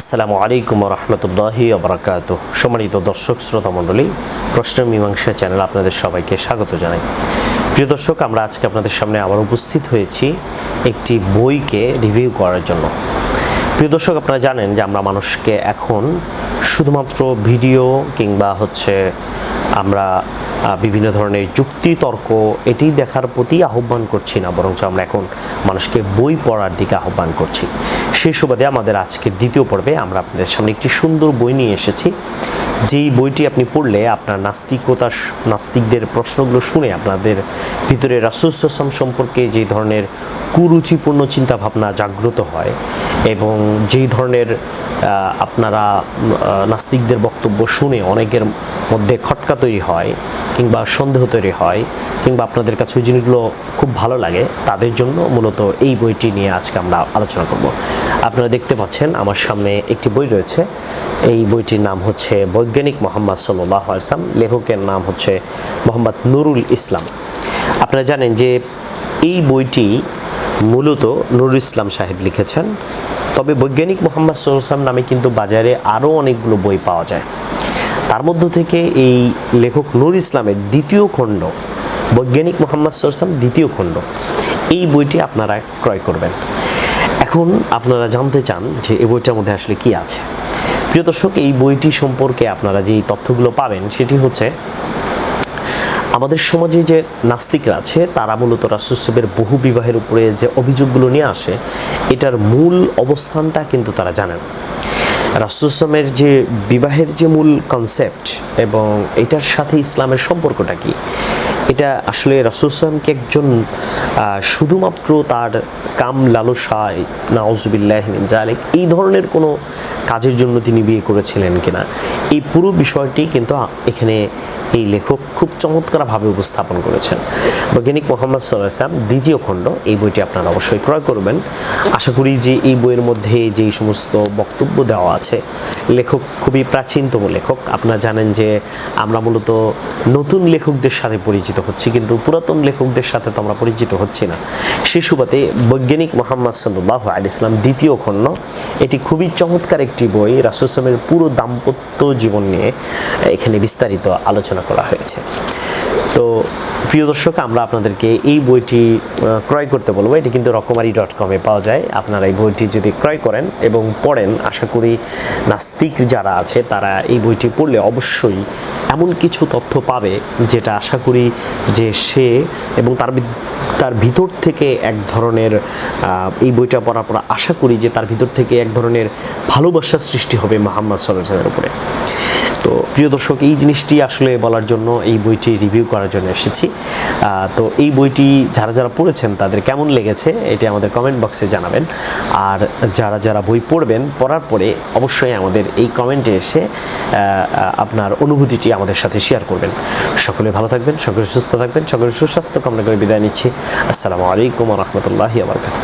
আসসালামু আলাইকুম রহমতুল্লাহি আবরাকাত সম্মানিত দর্শক, শ্রোতা মণ্ডলী, প্রশ্ন মীমাংসা চ্যানেল আপনাদের সবাইকে স্বাগত জানাই। প্রিয় দর্শক, আমরা আজকে আপনাদের সামনে আবার উপস্থিত হয়েছি একটি বইকে রিভিউ করার জন্য। প্রিয় দর্শক, আপনারা জানেন যে আমরা মানুষকে এখন শুধুমাত্র ভিডিও কিংবা হচ্ছে আমরা বিভিন্ন ধরনের যুক্তি, তর্ক, এটি দেখার প্রতি আহ্বান করছি না, বরঞ্চ আমরা এখন মানুষকে বই পড়ার দিকে আহ্বান করছি। সেই সুবাদে আমাদের আজকের দ্বিতীয় পর্বে আমরা আপনাদের সামনে একটি সুন্দর বই নিয়ে এসেছি। যেই বইটি আপনি পড়লে আপনার নাস্তিকতা নাস্তিকদের প্রশ্নগুলো শুনে আপনাদের ভিতরে রাসুসাম সম্পর্কে যে ধরনের কুরুচিপূর্ণ চিন্তাভাবনা জাগ্রত হয় এবং যেই ধরনের আপনারা নাস্তিকদের বক্তব্য শুনে অনেকের মধ্যে খটকা তৈরি হয় কিংবা সন্দেহ তৈরি হয়, কিংবা আপনাদের কাছে ওই জিনিসগুলো খুব ভালো লাগে, তাদের জন্য মূলত এই বইটি নিয়ে আজকে আমরা আলোচনা করব। আপনারা দেখতে পাচ্ছেন আমার সামনে একটি বই রয়েছে। এই বইটির নাম হচ্ছে বৈজ্ঞানিক মোহাম্মদ সাল্লাহ আসলাম লেখকের নাম হচ্ছে মোহাম্মদ নুরুল ইসলাম। আপনারা জানেন যে এই বইটি মূলত নুরুল ইসলাম সাহেব লিখেছেন। তবে বৈজ্ঞানিক মোহাম্মদ সাল্লাম নামে কিন্তু বাজারে আরও অনেকগুলো বই পাওয়া যায়। তার মধ্য থেকে এই লেখক নুর ইসলামের দ্বিতীয় খণ্ড, বৈজ্ঞানিক মোহাম্মদ সাল্লাম দ্বিতীয় খণ্ড, এই বইটি আপনারা ক্রয় করবেন। এখন আপনারা জানতে চান যে এই বইটার মধ্যে আসলে কি আছে। প্রিয় দর্শক, এই বইটি সম্পর্কে আপনারা যেই তথ্যগুলো পাবেন সেটি হচ্ছে, আমাদের সমাজে যে নাস্তিকরা আছে, তারা মূলত রাসুসেবের বহু বিবাহের উপরে যে অভিযোগগুলো নিয়ে আসে, এটার মূল অবস্থানটা কিন্তু তারা জানেন। রাসুসলামের যে বিবাহের যে মূল কনসেপ্ট এবং এটার সাথে ইসলামের সম্পর্কটা কি? এটা আসলে রাসুসমকে একজন শুধুমাত্র তার কাম লালসায়, নাউজবিল্লাহ জালেক এই ধরনের কোনো কাজের জন্য তিনি বিয়ে করেছিলেন কিনা? এই পুরো বিষয়টি কিন্তু এখানে এই লেখক খুব চমৎকারভাবে উপস্থাপন করেছেন। বৈজ্ঞানিক মোহাম্মদ সাল্লাম দ্বিতীয় খণ্ড, এই বইটি আপনারা অবশ্যই ক্রয় করবেন। আশা করি যে এই বইয়ের মধ্যে যেই সমস্ত বক্তব্য দেওয়া আছে, লেখক খুবই প্রাচীনতম লেখক। আপনারা জানেন যে আমরা মূলত নতুন লেখকদের সাথে পরিচিত হচ্ছি, কিন্তু পুরাতন লেখকদের সাথে তো আমরা পরিচিত হচ্ছি না। সেই সুবাদে বৈজ্ঞানিক মোহাম্মদ সাল্লাহ আল ইসলাম দ্বিতীয় খণ্ড, এটি খুবই চমৎকার একটি বই। রাসুসলামের পুরো দাম্পত্য জীবন নিয়ে এখানে বিস্তারিত আলোচনা করা হয়েছে। তো প্রিয় দর্শক, আমরা আপনাদেরকে এই বইটি ক্রয় করতে বলব। এটি কিন্তু রকমারি ডট কমে পাওয়া যায়। আপনারা এই বইটি যদি ক্রয় করেন এবং পড়েন, আশা করি নাস্তিক যারা আছে, তারা এই বইটি পড়লে অবশ্যই এমন কিছু তথ্য পাবে যেটা আশা করি যে সে এবং তার তার ভিতর থেকে এক ধরনের এই বইটা পড়ার পর আশা করি যে তার ভিতর থেকে এক ধরনের ভালোবাসার সৃষ্টি হবে মোহাম্মদ সাল্লামের উপরে। তো প্রিয় দর্শক, এই জিনিসটি আসলে বলার জন্য এই বইটি রিভিউ করার জন্য এসেছি। তো এই বইটি যারা যারা পড়েছেন, তাদের কেমন লেগেছে এটি আমাদের কমেন্ট বক্সে জানাবেন। আর যারা যারা বই পড়বেন, পড়ার পরে অবশ্যই আমাদের এই কমেন্টে এসে আপনার অনুভূতিটি আমাদের সাথে শেয়ার করবেন। সকলে ভালো থাকবেন, সকলে সুস্থ থাকবেন, সকলে সুস্বাস্থ্য কামনা করে বিদায় নিচ্ছি। আসসালামু আলাইকুম রহমতুল্লাহি আবরকাত